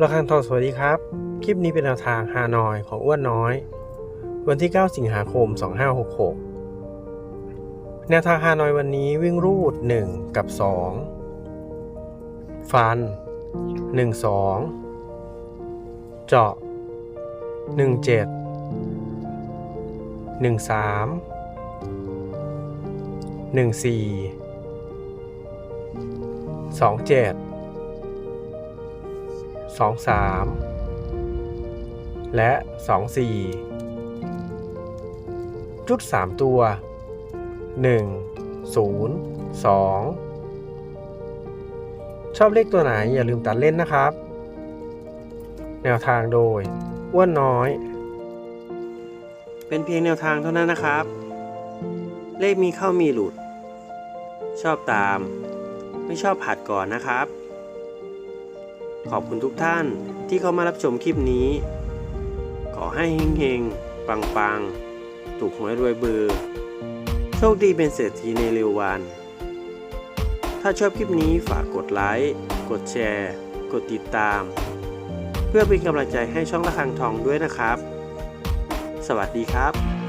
ระคังทองสวัสดีครับ คลิปนี้เป็นแนวทางฮานอยของอ้วนน้อย วันที่ 9 สิงหาคม 2566 แนวทางฮานอยวันนี้วิ่งรูด 1 กับ 2 ฟัน 1 2 เจาะ 1 7 1 3 1 4 2 7 สองสามและสองสี่จุดสามตัวหนึ่งศูนย์สองชอบเลขตัวไหนอย่าลืมตัดเล่นนะครับ แนวทางโดยอ้วนน้อย เป็นเพียงแนวทางเท่านั้นนะครับ เลขมีเข้ามีหลุด ชอบตาม ไม่ชอบผัดก่อนนะครับ ขอบคุณทุกท่านที่เข้ามารับชมคลิปนี้ ขอให้เฮงๆ ปังๆ ถูกหวยรวยเบอร์ โชคดีเป็นเศรษฐีในเร็ววัน ถ้าชอบคลิปนี้ฝากกดไลค์ กดแชร์ กดติดตาม เพื่อเป็นกำลังใจให้ช่องระฆังทองด้วยนะครับ สวัสดีครับ